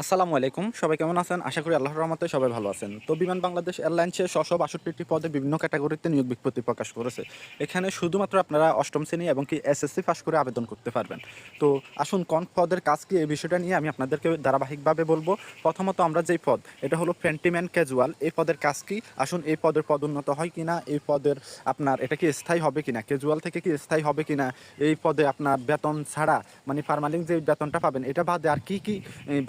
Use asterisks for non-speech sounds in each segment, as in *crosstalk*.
আসসালামু আলাইকুম। সবাই কেমন আছেন? আশা করি আল্লাহর রহমতে সবাই ভালো আছেন। তো বিমান বাংলাদেশ এয়ারলাইন্সে ছশো বাষট্টিটি পদে বিভিন্ন ক্যাটাগরিতে নিয়োগ বিজ্ঞপ্তি প্রকাশ করেছে। এখানে শুধুমাত্র আপনারা অষ্টম শ্রেণি এবং কি এসএসসি পাস করে আবেদন করতে পারবেন। তো আসুন, কোন পদের কাজ কি এই বিষয়টা নিয়ে আমি আপনাদেরকে ধারাবাহিকভাবে বলব। প্রথমত আমরা যেই পদ, এটা হলো ফ্রেন্টিম্যান ক্যাজুয়াল। এই পদের কাজ কি? আসুন, এই পদের পদোন্নত হয় কিনা? এই পদের আপনার এটা কি স্থায়ী হবে কিনা? ক্যাজুয়াল থেকে কি স্থায়ী হবে কিনা? এই পদে আপনার বেতন ছাড়া মানে পারমানেন্ট যে বেতনটা পাবেন, এটা বাদে আর কি কি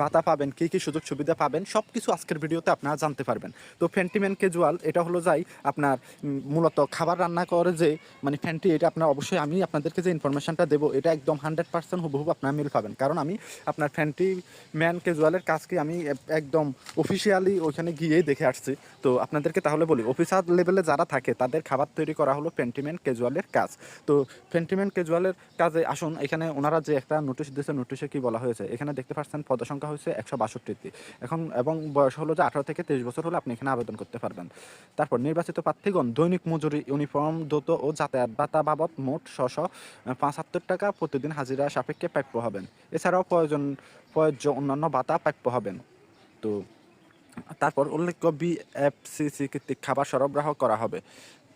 ভাতা পাবেন, কি কি সুযোগ সুবিধা পাবেন সব কিছু আজকের ভিডিওতে আপনারা জানতে পারবেন। তো ফ্যান্টিম্যান ক্যাজুয়াল এটা হলো যাই আপনার মূলত খাবার রান্না করে যে মানে ফ্যান্টি এটা আপনার অবশ্যই আমি আপনাদেরকে যে ইনফরমেশনটা দেবো, এটা একদম হান্ড্রেড পার্সেন্ট হুবহু আপনারা মিল পাবেন। কারণ আমি আপনার ফ্যান্টি ম্যান ক্যাজুয়ালের কাজকে আমি একদম অফিসিয়ালি ওইখানে গিয়েই দেখে আসছি। তো আপনাদেরকে তাহলে বলি অফিসার লেভেলে যারা থাকে, তাদের খাবার তৈরি করা হলো ফ্যান্টিম্যান ক্যাজুয়ালের কাজ। তো ফ্যান্টিম্যান ক্যাজুয়ালের কাজে আসুন, এখানে ওনারা যে একটা নোটিশ দিয়েছে নোটিশে কি বলা হয়েছে? এখানে দেখতে পাচ্ছেন, পদসংখ্যা হয়েছে একশো বাষট্টিটি। এখন এবং বয়স হলো যে আঠারো থেকে তেইশ বছর হলে আপনি এখানে আবেদন করতে পারবেন। তারপর নির্বাচিত প্রার্থীগণ দৈনিক মজুরি, ইউনিফর্ম দত ও যাতায়াত ভাতা বাবদ মোট ছশো পঁচাত্তর টাকা প্রতিদিন হাজিরা সাপেক্ষে প্রাপ্য হবেন। এছাড়াও প্রয়োজন, প্রয়োজ্য অন্যান্য ভাতা প্রাপ্য হবেন। তো তারপর উল্লেখ্য বিএফসিসি কর্তৃক খাবার সরবরাহ করা হবে।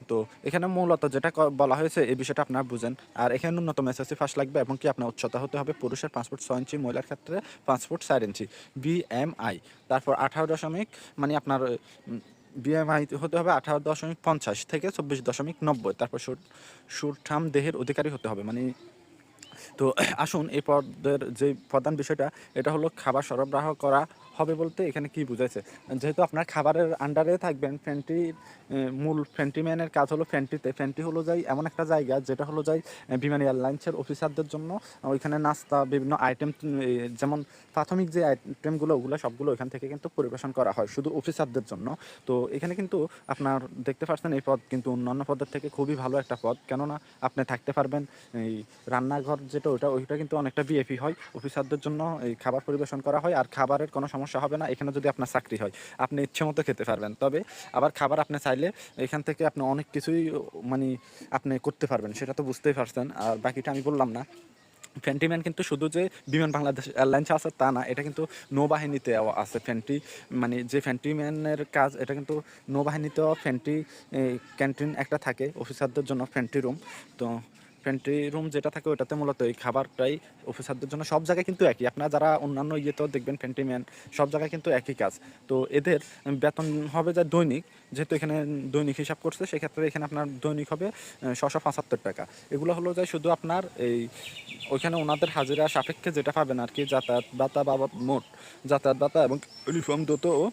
তো এখানে মূলত যেটা বলা হয়েছে, এই বিষয়টা আপনারা বুঝেন। আর এখানে ন্যূনতম এসএসসি ফার্স্ট লাগবে এবং কি আপনার উচ্চতা হতে হবে পুরুষের পাসপোর্ট ছয় ইঞ্চি, মহিলার ক্ষেত্রে পাসপোর্ট চার ইঞ্চি বিএমআই তারপর আঠারো দশমিক মানে আপনার বিএমআই হতে হবে আঠারো দশমিক পঞ্চাশ থেকে চব্বিশ দশমিক নব্বই। তারপর সুর সুরঠাম দেহের অধিকারী হতে হবে মানে তো *clears throat* আসুন, এই পদের যে প্রধান বিষয়টা, এটা হলো খাবার সরবরাহ করা হবে বলতে এখানে কি বুঝাইছে? যেহেতু আপনার খাবারের আন্ডারে থাকবেন ফ্যান্টি মূল ফ্যান্টিম্যানের কাজ হলো ফ্যান্টিতে ফ্যান্টি হলো যাই এমন একটা জায়গা, যেটা হলো যাই বিমান এয়ারলাইন্সের অফিসারদের জন্য, ওইখানে নাস্তা, বিভিন্ন আইটেম যেমন প্রাথমিক যে আইটেমগুলো ওগুলো সবগুলো ওইখান থেকে কিন্তু পরিবেশন করা হয়, শুধু অফিসারদের জন্য। তো এখানে কিন্তু আপনার দেখতে পাচ্ছেন এই পদ কিন্তু অন্যান্য পদের থেকে খুবই ভালো একটা পদ। কেননা আপনি থাকতে পারবেন, এই রান্নাঘর যেটা ওইটা ওইটা কিন্তু অনেকটা বিএপি হয়। অফিসারদের জন্য এই খাবার পরিবেশন করা হয়, আর খাবারের কোনো সমস্যা হবে না। এখানে যদি আপনার চাকরি হয়, আপনি ইচ্ছে মতো খেতে পারবেন। তবে আবার খাবার আপনি চাইলে এখান থেকে আপনি অনেক কিছুই মানে আপনি করতে পারবেন, সেটা তো বুঝতেই পারছেন। আর বাকিটা আমি বললাম না। ফ্যান্টিম্যান কিন্তু শুধু যে বিমান বাংলাদেশ এয়ারলাইন্স আছে তা না, এটা কিন্তু নৌবাহিনীতে আছে। ফ্যান্টি মানে যে ফ্যান্টিম্যানের কাজ, এটা কিন্তু নৌবাহিনীতেও ফ্যান্টি ক্যান্টিন একটা থাকে। অফিসারদের জন্য ফ্যান্টি রুম। তো ফ্যান্টি রুম যেটা থাকে ওটাতে মূলত এই খাবারটাই অফিসারদের জন্য সব জায়গায় কিন্তু একই। আপনারা যারা অন্যান্য ইয়েতেও দেখবেন ফ্যান্টিম্যান সব জায়গায় কিন্তু একই কাজ। তো এদের বেতন হবে যা দৈনিক, যেহেতু এখানে দৈনিক হিসাব করছে, সেক্ষেত্রে এখানে আপনার দৈনিক হবে ছশো পঁচাত্তর টাকা। এগুলো হলো যে শুধু আপনার এই ওইখানে ওনাদের হাজিরা সাপেক্ষে যেটা পাবেন আর কি, যাতায়াত ভাতা বাবদ মোট, যাতায়াত ভাতা এবং ইউনিফর্ম ও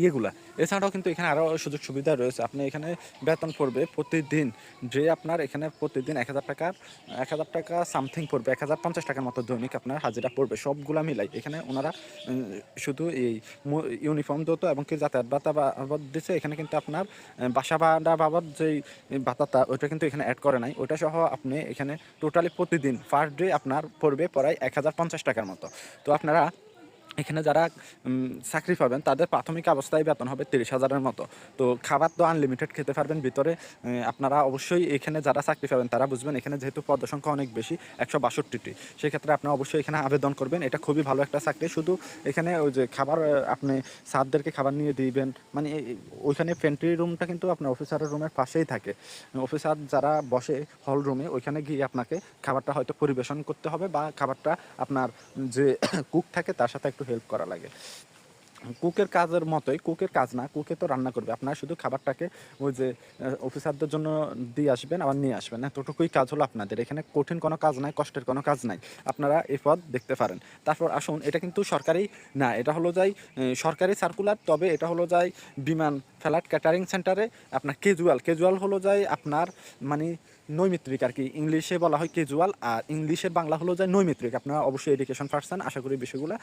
ইয়েগুলা। এছাড়াও কিন্তু এখানে আরও সুযোগ সুবিধা রয়েছে। আপনি এখানে বেতন পড়বে প্রতিদিন। যে আপনার এখানে প্রতিদিন এক হাজার টাকার, এক হাজার টাকা সামথিং পড়বে, এক হাজার পঞ্চাশ টাকার মতো দৈনিক আপনার হাজিরা পড়বে। সবগুলা মিলাই এখানে ওনারা শুধু এই ইউনিফর্ম দত এবং কি যাতায়াত ভাতা বাবদ দিচ্ছে এখানে কিন্তু আপনার বাসা ভাড়া বাবদ যেই ভাতাটা, ওইটা কিন্তু এখানে অ্যাড করে নাই। ওইটা সহ আপনি এখানে টোটালি প্রতিদিন ফার্স্ট ডে আপনার পড়বে প্রায় এক হাজার পঞ্চাশ টাকার মতো। তো আপনারা এখানে যারা চাকরি পাবেন, তাদের প্রাথমিক অবস্থায় বেতন হবে তিরিশ হাজারের মতো। তো খাবার তো আনলিমিটেড খেতে পারবেন, ভিতরে আপনারা অবশ্যই এখানে যারা চাকরি পাবেন, তারা বুঝবেন এখানে যেহেতু পদসংখ্যা অনেক বেশি, একশো বাষট্টিটি। সেক্ষেত্রে আপনারা অবশ্যই এখানে আবেদন করবেন, এটা খুবই ভালো একটা চাকরি। শুধু এখানে ওই যে খাবার আপনি স্যারদেরকে খাবার নিয়ে দিবেন মানে ওইখানে পেন্ট্রি রুমটা কিন্তু আপনার অফিসারের রুমের পাশেই থাকে। অফিসার যারা বসে হল রুমে ওইখানে গিয়ে আপনাকে খাবারটা হয়তো পরিবেশন করতে হবে বা খাবারটা আপনার যে *coughs* কুক থাকে, তার সাথে একটু হেল্প করা লাগে। কুকের কাজের মতোই, কুকের কাজ না, কুকে তো রান্না করবে। আপনারা শুধু খাবারটাকে ওই যে অফিসারদের জন্য দিয়ে আসবেন, আবার নিয়ে আসবেন। এতটুকুই কাজ হলো আপনাদের। এখানে কঠিন কোনো কাজ নাই, কষ্টের কোনো কাজ নাই। আপনারা এই পদ দেখতে পারেন। তারপর আসুন, এটা কিন্তু সরকারি না, এটা হলো যাই সরকারি সার্কুলার তবে এটা হলো যাই বিমান ফ্লাইট ক্যাটারিং সেন্টারে আপনার কেজুয়াল কেজুয়াল হলো যাই আপনার মানে নৈমিত্রিক আর কি। ইংলিশে বলা হয় কেজুয়াল আর ইংলিশের বাংলা হলো যায় নৈমিত্রিক আপনারা অবশ্যই এডুকেশন পার্সন আশা করি বিষয়গুলো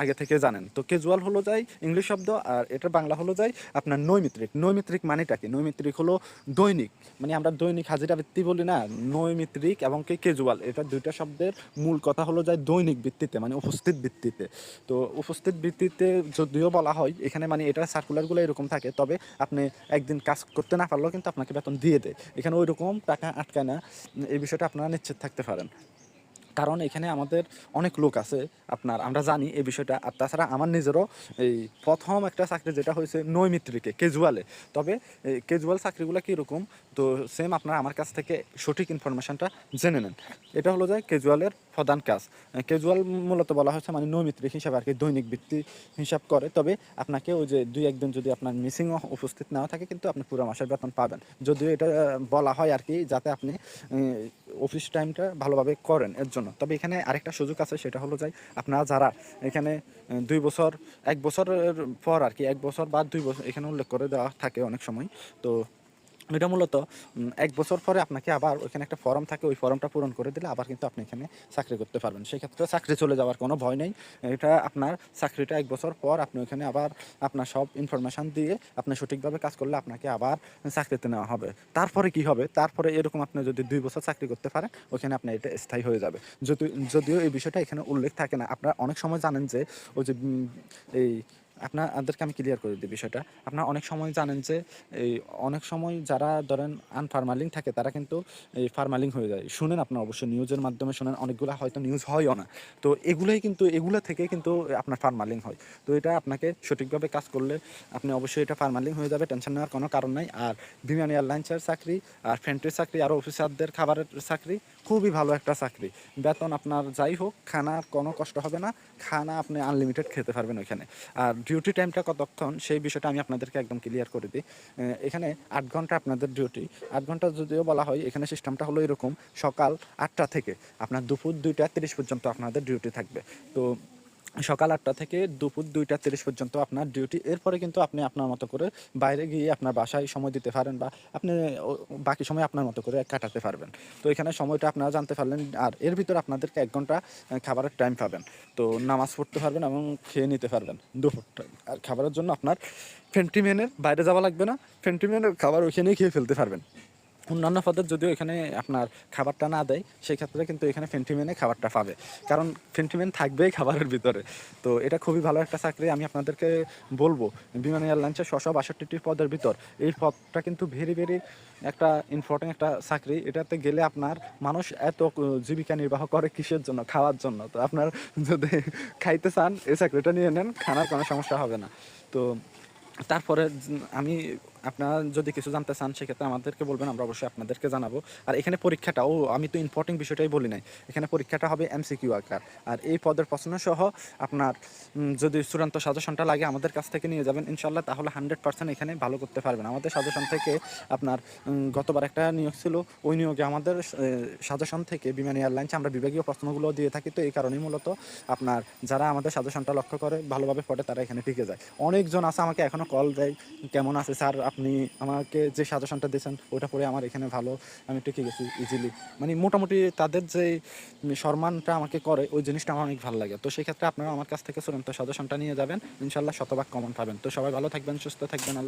আগে থেকে জানেন। তো কেজুয়াল হলো যায় ইংলিশ শব্দ আর এটার বাংলা হলো যায় আপনার নৈমিত্রিক নৈমিত্রিক মানেটা কি? নৈমিত্রিক হলো দৈনিক। মানে আমরা দৈনিক হাজিরা ভিত্তি বলি না নৈমিত্রিক এবং কি কেজুয়াল এটা দুইটা শব্দের মূল কথা হলো যায় দৈনিক ভিত্তিতে মানে উপস্থিত ভিত্তিতে। তো উপস্থিত ভিত্তিতে যদিও বলা হয়, এখানে মানে এটা সার্কুলারগুলো এরকম থাকে, তবে আপনি একদিন কাজ করতে না পারলেও কিন্তু আপনাকে বেতন দিয়ে দেয়। এখানে ওই রকম টাকা আটকায় না। এই বিষয়টা আপনারা নিশ্চিত থাকতে পারেন। কারণ এখানে আমাদের অনেক লোক আছে আপনার, আমরা জানি এই বিষয়টা। আর তাছাড়া আমার নিজেরও এই প্রথম একটা চাকরি যেটা হয়েছে নৈমিত্রিকে কেজুয়ালে। তবে কেজুয়াল চাকরিগুলো কীরকম? তো সেম আপনারা আমার কাছ থেকে সঠিক ইনফরমেশনটা জেনে নেন। এটা হলো যে কেজুয়ালের প্রধান কাজ। কেজুয়াল মূলত বলা হচ্ছে মানে নৈমিত্রিক হিসাবে আর কি, দৈনিক ভিত্তি হিসাব করে। তবে আপনাকে ওই যে দুই একদিন যদি আপনার মিসিং উপস্থিত না থাকে, কিন্তু আপনি পুরো মাসের বেতন পাবেন। যদিও এটা বলা হয় আর কি, যাতে আপনি অফিস টাইমটা ভালোভাবে করেন এর জন্য। তবে এখানে আরেকটা সুযোগ আছে, সেটা হলো যাই আপনারা যারা এখানে দুই বছর, এক বছরের পর আর কি, এক বছর বা দুই বছর, এখানে উল্লেখ করে দেওয়া থাকে অনেক সময়। তো এটা মূলত এক বছর পরে আপনাকে আবার ওইখানে একটা ফর্ম থাকে, ওই ফর্মটা পূরণ করে দিলে আবার কিন্তু আপনি এখানে চাকরি করতে পারবেন। সেক্ষেত্রে চাকরি চলে যাওয়ার কোনো ভয় নেই। এটা আপনার চাকরিটা এক বছর পর আপনি ওইখানে আবার আপনার সব ইনফরমেশান দিয়ে আপনি সঠিকভাবে কাজ করলে আপনাকে আবার চাকরিতে নেওয়া হবে। তারপরে কি হবে? তারপরে এরকম আপনি যদি দুই বছর চাকরি করতে পারেন, ওইখানে আপনার এটা স্থায়ী হয়ে যাবে। যদি যদিও এই বিষয়টা এখানে উল্লেখ থাকে না, আপনারা অনেক সময় জানেন যে ওই যে এই আপনাদেরকে আমি ক্লিয়ার করে দিই বিষয়টা। আপনারা অনেক সময় জানেন যে, এই অনেক সময় যারা ধরেন আনফার্মালিং থাকে, তারা কিন্তু এই ফার্মালিং হয়ে যায়। শুনেন আপনারা অবশ্যই নিউজের মাধ্যমে শুনেন, অনেকগুলো হয়তো নিউজ হয়ও না। তো এগুলোই কিন্তু, এগুলো থেকে কিন্তু আপনার ফার্মালিং হয়। তো এটা আপনাকে সঠিকভাবে কাজ করলে আপনি অবশ্যই এটা ফার্মালিং হয়ে যাবে টেনশন নেওয়ার কোনো কারণ নাই। আর বিমান এয়ারলাইন্সের চাকরি, আর ফ্রেন্টের চাকরি, আর অফিসারদের খাবারের চাকরি খুবই ভালো একটা চাকরি। বেতন আপনার যাই হোক খানার কোনো কষ্ট হবে না। খানা আপনি আনলিমিটেড খেতে পারবেন ওইখানে। আর ডিউটি টাইমটা কতক্ষণ, সেই বিষয়টা আমি আপনাদেরকে একদম ক্লিয়ার করে দিই। এখানে আট ঘণ্টা আপনাদের ডিউটি আট ঘণ্টা যদিও বলা হয়, এখানে সিস্টেমটা হলো এরকম, সকাল আটটা থেকে। আপনার দুপুর দুইটা তিরিশ পর্যন্ত আপনাদের ডিউটি থাকবে। তো সকাল আটটা থেকে দুপুর দুইটা তিরিশ পর্যন্ত আপনার ডিউটি এরপরে কিন্তু আপনি আপনার মতো করে বাইরে গিয়ে আপনার বাসায় সময় দিতে পারেন বা আপনি বাকি সময় আপনার মতো করে কাটাতে পারবেন। তো এখানে সময়টা আপনারা জানতে পারলেন, আর এর ভিতরে আপনাদেরকে এক ঘণ্টা খাবারের টাইম পাবেন। তো নামাজ পড়তে পারবেন এবং খেয়ে নিতে পারবেন দুপুর আর খাবারের জন্য আপনার ফেন্টিমেনের বাইরে যাওয়া লাগবে না। ফেন্টিমেনের খাবার ওইখানেই খেয়ে ফেলতে পারবেন। অন্যান্য পদের যদিও এখানে আপনার খাবারটা না দেয় সেই ক্ষেত্রে কিন্তু এখানে ফেন্টিমেনে খাবারটা পাবে। কারণ ফেন্টিমেন থাকবেই খাবারের ভিতরে। তো এটা খুবই ভালো একটা চাকরি আমি আপনাদেরকে বলব। বিমান এয়ারলাইন্সের ছশো বাষট্টিটি পদের ভিতর। এই পদটা কিন্তু ভেরি ভেরি একটা ইম্পর্টেন্ট একটা চাকরি। এটাতে গেলে আপনার মানুষ এত জীবিকা নির্বাহ করে কিসের জন্য, খাওয়ার জন্য। তো আপনার যদি খাইতে চান, এই চাকরিটা নিয়ে নেন, খানার কোনো সমস্যা হবে না। তো তারপরে আমি আপনারা যদি কিছু জানতে চান, সেক্ষেত্রে আমাদেরকে বলবেন, আমরা অবশ্যই আপনাদেরকে জানাব। আর এখানে পরীক্ষাটা ও আমি তো ইম্পর্টেন্ট বিষয়টাই বলি নাই। এখানে পরীক্ষাটা হবে এমসিকিউ আকার। আর এই পদের প্রশ্ন সহ আপনার যদি চূড়ান্ত সাজেশনটা লাগে, আমাদের কাছ থেকে নিয়ে যাবেন ইনশাল্লাহ তাহলে হান্ড্রেড পার্সেন্ট এখানে ভালো করতে পারবেন। আমাদের সাজেশন থেকে আপনার গতবার একটা নিয়োগ ছিল, ওই নিয়োগে আমাদের সাজেশন থেকে বিমান এয়ারলাইন্স আমরা বিভাগীয় প্রশ্নগুলো দিয়ে থাকি। তো এই কারণেই মূলত আপনার, যারা আমাদের সাজেশনটা লক্ষ্য করে, ভালোভাবে পড়ে, তারা এখানে টিকে যায়। অনেকজন আছে আমাকে এখনও কল দেয়, কেমন আছে স্যার? আপনি আমাকে যে সাজেশনটা দিয়েছেন ওটা পরে আমার এখানে ভালো। আমি টিকে গেছি ইজিলি মানে মোটামুটি তাদের যে সম্মানটা আমাকে করে, ওই জিনিসটা আমার অনেক ভালো লাগে। তো সেক্ষেত্রে আপনারা আমার কাছ থেকে চূড়ান্ত সাজেশনটা নিয়ে যাবেন। ইনশাল্লাহ শতভাগ কমন পাবেন। তো সবাই ভালো থাকবেন, সুস্থ থাকবেন, আল্লাহ